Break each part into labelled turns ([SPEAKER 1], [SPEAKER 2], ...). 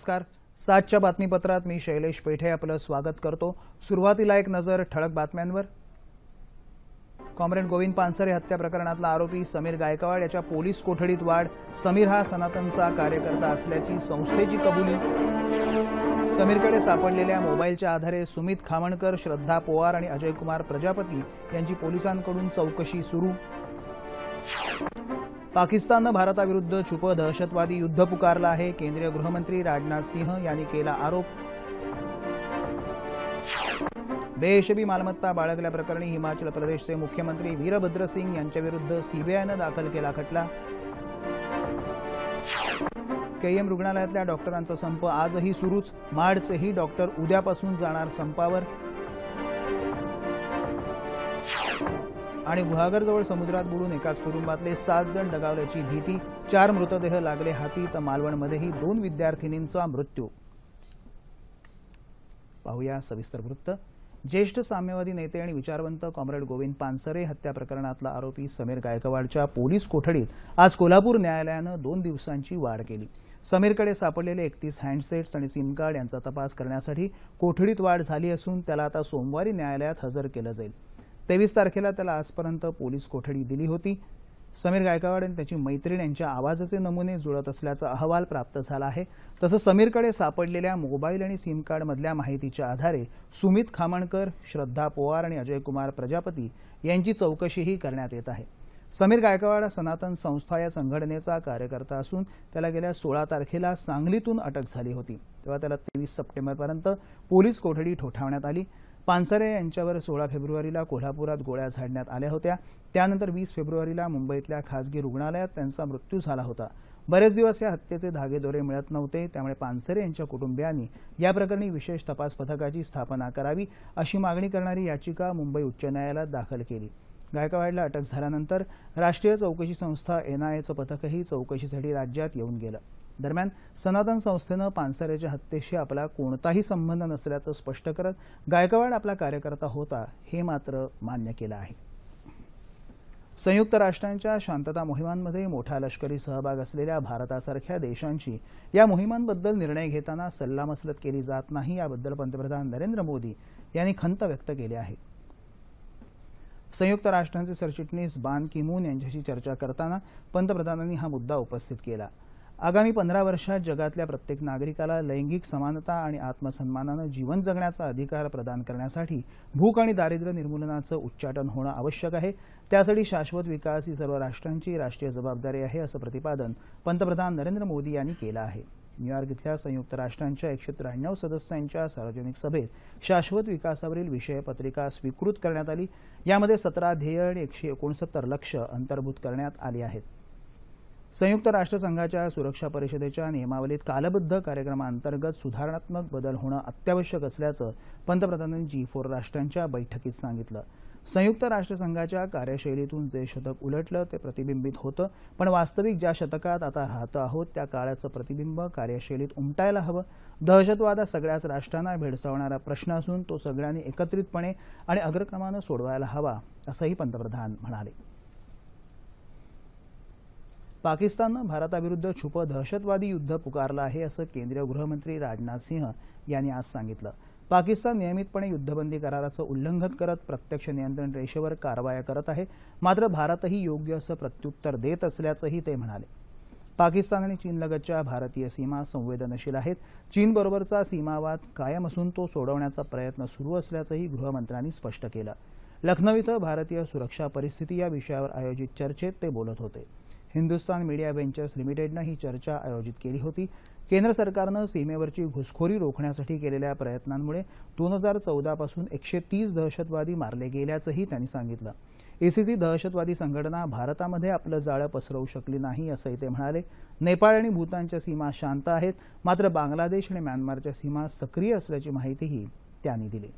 [SPEAKER 1] नमस्कार सातच्या बातमीपत्रात मी शैलेश पेठे आपलं स्वागत करतो सुरुवातीला एक नजर ठळक बातम्यांवर कॉम्रेड गोविंद पानसरे हत्या प्रकरणातला आरोपी समीर गायकवाड याच्या पोलीस कोठडीत वाढ समीर हा सनातनचा कार्यकर्ता असल्याची संस्थेची कबुली समीरकडे सापडलेल्या मोबाईलच्या आधारे सुमित खामणकर श्रद्धा पोवार आणि अजय कुमार प्रजापती यांची पोलिसांकडून चौकशी सुरू पाकिस्ताननं भारताविरुद्ध छुप दहशतवादी युद्ध पुकारलं आहे केंद्रीय गृहमंत्री राजनाथ सिंह यांनी केला आरोप बेहिशेबी मालमत्ता बाळगल्याप्रकरणी हिमाचल प्रदेशचे मुख्यमंत्री वीरभद्र सिंग यांच्याविरुद्ध सीबीआयनं दाखल केला खटला केईएम रुग्णालयातल्या डॉक्टरांचा संप आजही सुरूच माडचेही डॉक्टर उद्यापासून जाणार संपावर आणि गुहागरजवळ समुद्रात बुडून एकाच कुटुंबातले सात जण दगावल्याची भीती चार मृतदेह लागले हाती तर मालवणमध्येही दोन विद्यार्थिनींचा मृत्यू पाहूया सविस्तर वृत्त ज्येष्ठ साम्यवादी नेते आणि विचारवंत कॉम्रेड गोविंद पानसरे हत्या प्रकरणातला आरोपी समीर गायकवाडच्या पोलीस कोठडीत आज कोल्हापूर न्यायालयानं दोन दिवसांची वाढ केली समीरकडे सापडलेले एकतीस हँडसेट्स आणि सिम कार्ड यांचा तपास करण्यासाठी कोठडीत वाढ झाली असून त्याला आता सोमवारी न्यायालयात हजर केलं जाईल तेवीस तारखेला त्याला आजपर्यंत पोलीस कोठडी दिली होती समीर गायकवाड आणि त्याची मैत्रीण यांच्या आवाजाचे नमुने जुळत असल्याचा अहवाल प्राप्त झाला आहे तसंच समीरकडे सापडलेल्या मोबाईल आणि सिम कार्डमधल्या माहितीच्या आधारे सुमित खामणकर श्रद्धा पोवार आणि अजय कुमार प्रजापती यांची चौकशीही करण्यात येत आहे समीर गायकवाड सनातन संस्था या संघटनेचा कार्यकर्ता असून त्याला गेल्या सोळा तारखेला सांगलीतून अटक झाली होती तेव्हा त्याला तेवीस सप्टेंबरपर्यंत पोलीस कोठडी ठोठावण्यात आली पानसरे यांच्यावर सोळा फेब्रुवारीला कोल्हापुरात गोळ्या झाडण्यात आल्या होत्या त्यानंतर वीस फेब्रुवारीला मुंबईतल्या खासगी रुग्णालयात त्यांचा मृत्यू झाला होता बरेच दिवस या हत्येचे धागेदोरे मिळत नव्हते त्यामुळे पानसरे यांच्या कुटुंबियांनी या प्रकरणी विशेष तपास पथकाची स्थापना करावी अशी मागणी करणारी याचिका मुंबई उच्च न्यायालयात दाखल केली गायकवाडला अटक झाल्यानंतर राष्ट्रीय चौकशी संस्था एनआयएचं पथकही चौकशीसाठी राज्यात येऊन गेलं दरम्यान सनातन संस्थेनं पानसरेच्या हत्येशी आपला कोणताही संबंध नसल्याचं स्पष्ट करत गायकवाड आपला कार्यकर्ता होता हे मात्र मान्य केलं आहे संयुक्त राष्ट्रांच्या शांतता मोहिमांमध्ये मोठा लष्करी सहभाग असलेल्या भारतासारख्या देशांची या मोहिमांबद्दल निर्णय घेताना सल्लामसलत केली जात नाही याबद्दल पंतप्रधान नरेंद्र मोदी यांनी खंत व्यक्त केली आहे संयुक्त राष्ट्रांचे सरचिटणीस बान किमून यांच्याशी चर्चा करताना पंतप्रधानांनी हा मुद्दा उपस्थित केला आगामी पंधरा वर्षात जगातल्या प्रत्येक नागरिकाला लैंगिक समानता आणि आत्मसन्मानानं जीवन जगण्याचा अधिकार प्रदान करण्यासाठी भूक आणि दारिद्र्य निर्मूलनाचं उच्चाटन होणं आवश्यक आहे त्यासाठी शाश्वत विकास ही सर्व राष्ट्रांची राष्ट्रीय जबाबदारी आहे असं प्रतिपादन पंतप्रधान नरेंद्र मोदी यांनी केलं आहे न्यूयॉर्क इथल्या संयुक्त राष्ट्रांच्या एकशे त्र्याण्णव सदस्यांच्या सार्वजनिक सभेत शाश्वत विकासावरील विषय पत्रिका स्वीकृत करण्यात आली यामध्ये सतरा ध्येय आणि एकशे एकोणसत्तर लक्ष अंतर्भूत करण्यात आली आहेत संयुक्त राष्ट्रसंघाच्या सुरक्षा परिषदेच्या नियमावलीत कालबद्ध कार्यक्रमाअंतर्गत सुधारणात्मक बदल होणं अत्यावश्यक असल्याचं पंतप्रधानांनी जी फोर राष्ट्रांच्या बैठकीत सांगितलं संयुक्त राष्ट्रसंघाच्या कार्यशैलीतून जे शतक उलटलं ते प्रतिबिंबित होतं पण वास्तविक ज्या शतकात आता राहत आहोत त्या काळाचं प्रतिबिंब कार्यशैलीत उमटायला हवं दहशतवाद हा सगळ्याच राष्ट्रांना भेडसावणारा प्रश्न असून तो सगळ्यांनी एकत्रितपणे आणि अग्रक्रमानं सोडवायला हवा असंही पंतप्रधान म्हणाले पाकिस्ताननं भारताविरुद्ध छुप दहशतवादी युद्ध पुकारलं आहे असं केंद्रीय गृहमंत्री राजनाथ सिंह यांनी आज सांगितलं पाकिस्तान नियमितपणे युद्धबंदी कराराचं उल्लंघन करत प्रत्यक्ष नियंत्रण रेषेवर कारवाया करत आहे मात्र भारतही योग्य असं प्रत्युत्तर देत असल्याचंही ते म्हणाले पाकिस्तान आणि चीनलगतच्या भारतीय सीमा संवेदनशील आहेत चीनबरोबरचा सीमावाद कायम असून तो सोडवण्याचा प्रयत्न सुरू असल्याचंही गृहमंत्र्यांनी स्पष्ट केलं लखनौ इथं भारतीय सुरक्षा परिस्थिती या विषयावर आयोजित चर्चेत ते बोलत होते हिंदुस्तान मीडिया वेंचर्स लिमिटेडनं ही चर्चा आयोजित केली होती केंद्र सरकारनं सीमेवरची घुसखोरी रोखण्यासाठी केलेल्या प्रयत्नांमुळे दोन हजार चौदापासून एकशे तीस दहशतवादी मारले गेल्याचंही त्यांनी सांगितलं एसीसी दहशतवादी संघटना भारतामध्ये आपलं जाळं पसरवू शकली नाही असंही ते म्हणाले नेपाळ आणि भूतानच्या सीमा शांत आहेत मात्र बांगलादेश आणि म्यानमारच्या सीमा सक्रिय असल्याची माहितीही त्यांनी दिली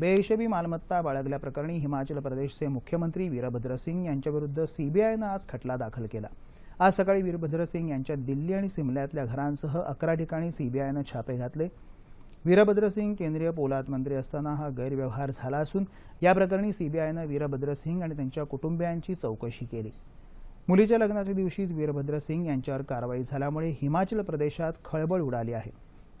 [SPEAKER 1] बेहिशेबी मालमत्ता बाळगल्याप्रकरणी हिमाचल प्रदेशचे मुख्यमंत्री वीरभद्र सिंग यांच्याविरुद्ध सीबीआयनं आज खटला दाखल केला आज सकाळी वीरभद्र सिंग यांच्या दिल्ली आणि सिमल्यातल्या घरांसह अकरा ठिकाणी सीबीआयनं छापे घातले वीरभद्र सिंग केंद्रीय पोलाद मंत्री असताना हा गैरव्यवहार झाला असून या प्रकरणी सीबीआयनं वीरभद्र सिंग आणि त्यांच्या कुटुंबियांची चौकशी केली मुलीच्या लग्नाच्या दिवशीच वीरभद्र सिंग यांच्यावर कारवाई झाल्यामुळे हिमाचल प्रदेशात खळबळ उडाली आहे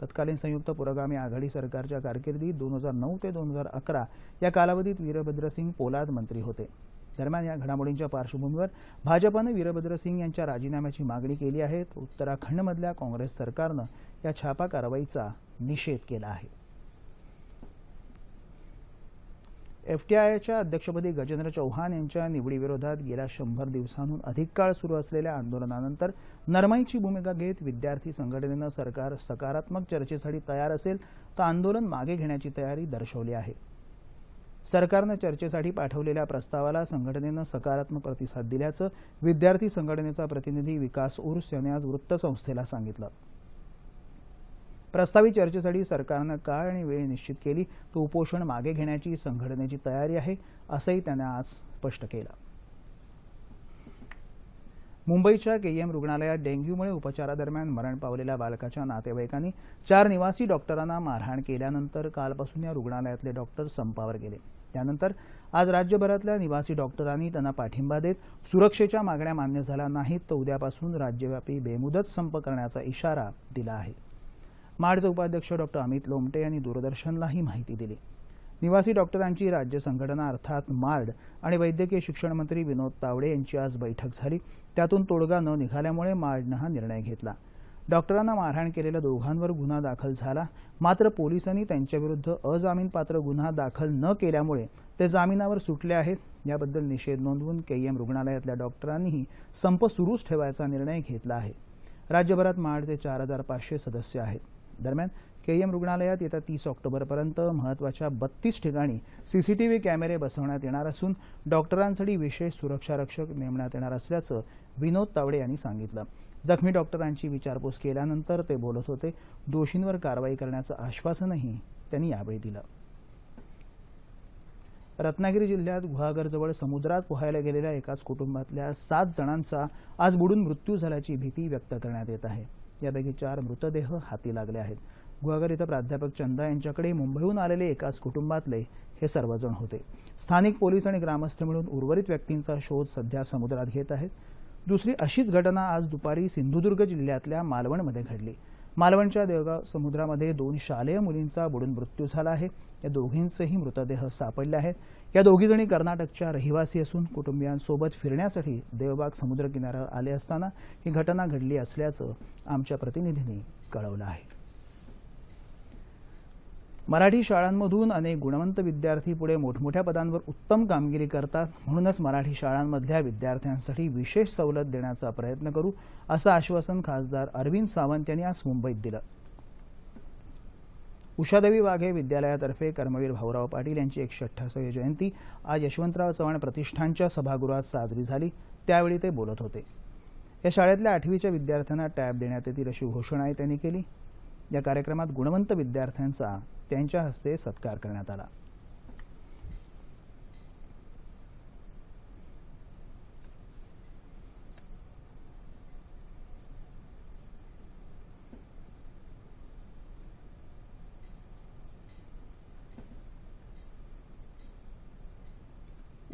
[SPEAKER 1] तत्कालीन संयुक्त पुरोगामी आघाडी सरकारच्या कारकिर्दीत दोन हजार नऊ ते दोन हजार अकरा या कालावधीत वीरभद्रसिंग पोलाद मंत्री होते दरम्यान या घडामोडींच्या पार्श्वभूमीवर भाजपानं वीरभद्रसिंग यांच्या राजीनाम्याची मागणी केली आहे उत्तराखंडमधल्या काँग्रेस सरकारनं या छापा कारवाईचा निषेध केला आहे एफटीआयच्या अध्यक्षपदी गजेंद्र चौहान यांच्या निवडीविरोधात गेल्या शंभर दिवसांहून अधिक काळ सुरू असलेल्या आंदोलनानंतर नरमाईची भूमिका घेत विद्यार्थी संघटनेनं सरकार सकारात्मक चर्चेसाठी तयार असेल तर आंदोलन मागे घेण्याची तयारी दर्शवली आहे सरकारनं चर्चेसाठी पाठवलेल्या प्रस्तावाला संघटनेनं सकारात्मक प्रतिसाद दिल्याचं विद्यार्थी संघटनेचा प्रतिनिधी विकास उर्स यांनी आज वृत्तसंस्थेला सांगितलं प्रस्तावित चर्चेसाठी सरकारनं काळ आणि वेळ निश्चित केली तो उपोषण मागे घेण्याची संघटनेची तयारी आहे असंही त्यांनी आज स्पष्ट केलं मुंबईच्या केईएम रुग्णालयात डेंग्यूमुळे उपचारादरम्यान मरण पावलेल्या बालकाच्या नातेवाईकांनी चार निवासी डॉक्टरांना मारहाण केल्यानंतर कालपासून या रुग्णालयातले डॉक्टर संपावर गेले त्यानंतर आज राज्यभरातल्या निवासी डॉक्टरांनी त्यांना पाठिंबा देत सुरक्षेच्या मागण्या मान्य झाल्या नाहीत तर उद्यापासून राज्यव्यापी बेमुदत संप करण्याचा इशारा दिला आहे माडचे उपाध्यक्ष डॉक्टर अमित लोमटे यांनी दूरदर्शनला ही माहिती दिली निवासी डॉक्टरांची राज्य संघटना अर्थात मार्ड आणि वैद्यकीय शिक्षण मंत्री विनोद तावडे यांची आज बैठक झाली त्यातून तोडगा न निघाल्यामुळे मार्डनं हा निर्णय घेतला डॉक्टरांना मारहाण केलेल्या दोघांवर गुन्हा दाखल झाला मात्र पोलिसांनी त्यांच्याविरुद्ध अजामीनपात्र गुन्हा दाखल न केल्यामुळे ते जामिनावर सुटले आहेत याबद्दल निषेध नोंदवून केईएम रुग्णालयातल्या डॉक्टरांनीही संप सुरूच ठेवायचा निर्णय घेतला आहे राज्यभरात माडचे चार हजार पाचशे सदस्य आहेत दरम्यान के एम रुग्णालयात येत्या तीस ऑक्टोबरपर्यंत महत्वाच्या बत्तीस ठिकाणी सीसीटीव्ही कॅमेरे बसवण्यात येणार असून डॉक्टरांसाठी विशेष सुरक्षा रक्षक नेमण्यात येणार असल्याचं विनोद तावडे यांनी सांगितलं जखमी डॉक्टरांची विचारपूस केल्यानंतर ते बोलत होते दोषींवर कारवाई करण्याचं आश्वासनही त्यांनी यावेळी दिलं रत्नागिरी जिल्ह्यात गुहागरजवळ समुद्रात पोहायला गेलेल्या एकाच कुटुंबातल्या सात जणांचा आज बुडून मृत्यू झाल्याची भीती व्यक्त करण्यात येत आहे यापैकी चार मृतदेह हाती लागले आहेत गुहागर इथं प्राध्यापक चंदा यांच्याकडे मुंबईहून आलेले एकाच कुटुंबातले हे सर्वजण होते स्थानिक पोलीस आणि ग्रामस्थ मिळून उर्वरित व्यक्तींचा शोध सध्या समुद्रात घेत आहेत दुसरी अशीच घटना आज दुपारी सिंधुदुर्ग जिल्ह्यातल्या मालवणमध्ये घडली मालवणच्या देवगाव समुद्रामध्ये दोन शालेय मुलींचा बुडून मृत्यू झाला आहे या दोघींचेही मृतदेह सापडले आहेत या दोघीजणी कर्नाटकच्या रहिवासी असून कुटुंबियांसोबत फिरण्यासाठी देवबाग समुद्रकिनाऱ्यावर आले असताना ही घटना घडली असल्याचं आमच्या प्रतिनिधींनी कळवलं आहे मराठी शाळांमधून अनेक गुणवंत विद्यार्थी पुढे मोठमोठ्या पदांवर उत्तम कामगिरी करतात म्हणूनच मराठी शाळांमधल्या विद्यार्थ्यांसाठी विशेष सवलत देण्याचा प्रयत्न करू असं आश्वासन खासदार अरविंद सावंत यांनी आज मुंबईत दिलं उषादेवी वाघे विद्यालयातर्फे कर्मवीर भाऊराव पाटील यांची एकशे अठ्ठासावी जयंती आज यशवंतराव चव्हाण प्रतिष्ठानच्या सभागृहात साजरी झाली त्यावेळी ते बोलत होते या शाळेतल्या आठवीच्या विद्यार्थ्यांना टॅब देण्यात येतील अशी घोषणाही त्यांनी केली या कार्यक्रमात गुणवंत विद्यार्थ्यांचा त्यांच्या हस्ते सत्कार करण्यात आला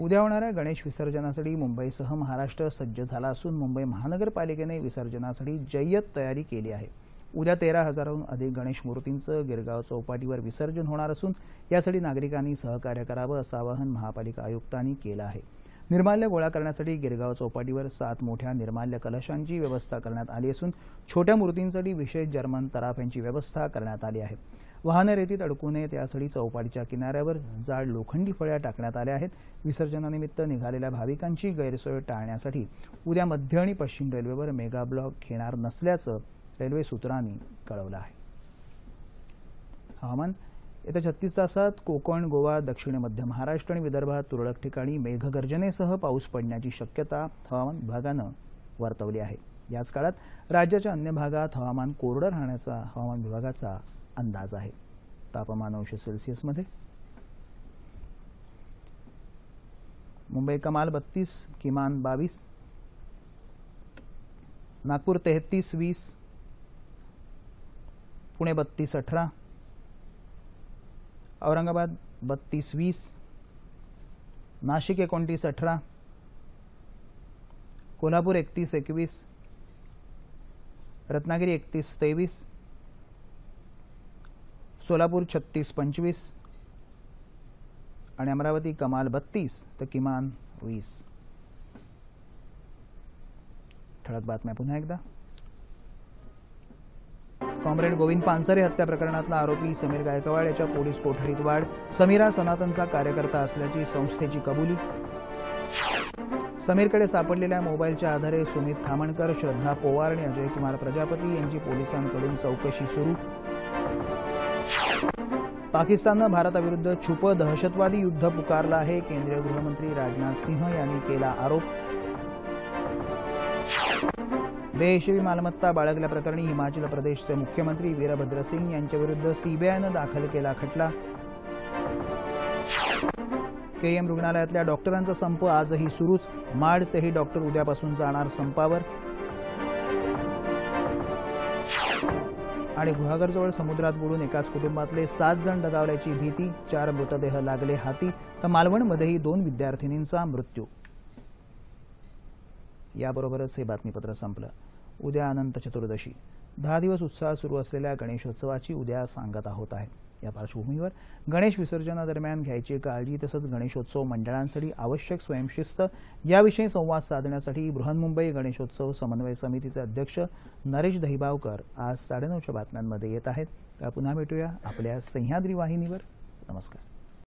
[SPEAKER 1] उद्या होणाऱ्या गणेश विसर्जनासाठी मुंबईसह महाराष्ट्र सज्ज झाला असून मुंबई महानगरपालिकेने विसर्जनासाठी जय्यत तयारी केली आहे उद्या तेरा हजारहून अधिक गणेश मूर्तींचं गिरगाव चौपाटीवर विसर्जन होणार असून यासाठी नागरिकांनी सहकार्य करावं असं आवाहन महापालिका आयुक्तांनी केलं आहे निर्माल्य गोळा करण्यासाठी गिरगाव चौपाटीवर सात मोठ्या निर्माल्य कलशांची व्यवस्था करण्यात आली असून छोट्या मूर्तींसाठी विशेष जर्मन तराफ्यांची व्यवस्था करण्यात आली आहे वाहन रेतीत अडकू नये यासाठी चौपाटीच्या किनाऱ्यावर जाड लोखंडी फळ्या टाकण्यात आल्या आहेत विसर्जनानिमित्त निघालेल्या भाविकांची गैरसोय टाळण्यासाठी उद्या मध्य आणि पश्चिम रेल्वेवर मेगा ब्लॉक घेणार नसल्याचं रेल्वे सूत्रांनी कळवलं आहे हवामान येत्या छत्तीस तासात कोकण गोवा दक्षिण मध्य महाराष्ट्र आणि विदर्भात तुरळक ठिकाणी मेघगर्जनेसह पाऊस पडण्याची शक्यता हवामान विभागानं वर्तवली आहे याच काळात राज्याच्या अन्य भागात हवामान कोरडं राहण्याचा हवामान विभागाचा अंदाज आहे तापमान अंश सेल्सिअसमध्ये मुंबई कमाल बत्तीस किमान बावीस नागपूर तेहतीस वीस पुणे बत्तीस अठरा औरंगाबाद बत्तीस वीस नाशिक एकोणतीस अठरा कोल्हापूर एकतीस एकवीस रत्नागिरी एकतीस तेवीस सोलापूर छत्तीस पंचवीस आणि अमरावती कमाल बत्तीस तर किमान वीस ठळक बातम्या पुन्हा एकदा
[SPEAKER 2] कॉम्रेड गोविंद पानसरे
[SPEAKER 1] हत्या प्रकरणातला आरोपी समीर गायकवाड याच्या पोलीस कोठडीत वाढ समीरा सनातनचा कार्यकर्ता असल्याची संस्थेची कबुली समीरकडे सापडलेल्या मोबाईलच्या आधारे सुमित खामणकर श्रद्धा पोवार आणि अजय कुमार प्रजापती यांची पोलिसांकडून चौकशी सुरू पाकिस्ताननं भारताविरुद्ध छुप दहशतवादी युद्ध पुकारलं आहे केंद्रीय गृहमंत्री राजनाथ सिंह यांनी केला आरोप बेहिशेबी मालमत्ता बाळगल्याप्रकरणी हिमाचल प्रदेशचे मुख्यमंत्री वीरभद्र सिंग यांच्याविरुद्ध सीबीआयनं दाखल केला खटला केएम रुग्णालयातल्या डॉक्टरांचा संप आजही सुरूच माडचेही डॉक्टर उद्यापासून जाणार संपावर आणि गुहागरजवळ समुद्रात बुडून एकाच कुटुंबातले सात जण दगावल्याची भीती चार मृतदेह लागले हाती तर मालवणमध्येही दोन विद्यार्थिनींचा मृत्यू याबरोबरच हे बातमीपत्र संपलं उद्या अनंत चतुर्दशी दहा दिवस उत्साह सुरू असलेल्या गणेशोत्सवाची उद्या सांगत आहोत आहे या पार्श्वभूमीवर गणेश विसर्जनादरम्यान घ्यायची काळजी तसंच गणेशोत्सव मंडळांसाठी आवश्यक स्वयंशिस्त याविषयी संवाद साधण्यासाठी बृहन्मुंबई गणेशोत्सव समन्वय समितीचे अध्यक्ष नरेश दहिबावकर आज साडेनऊच्या बातम्यांमध्ये येत आहेत पुन्हा भेटूया आपल्या सह्याद्री वाहिनीवर नमस्कार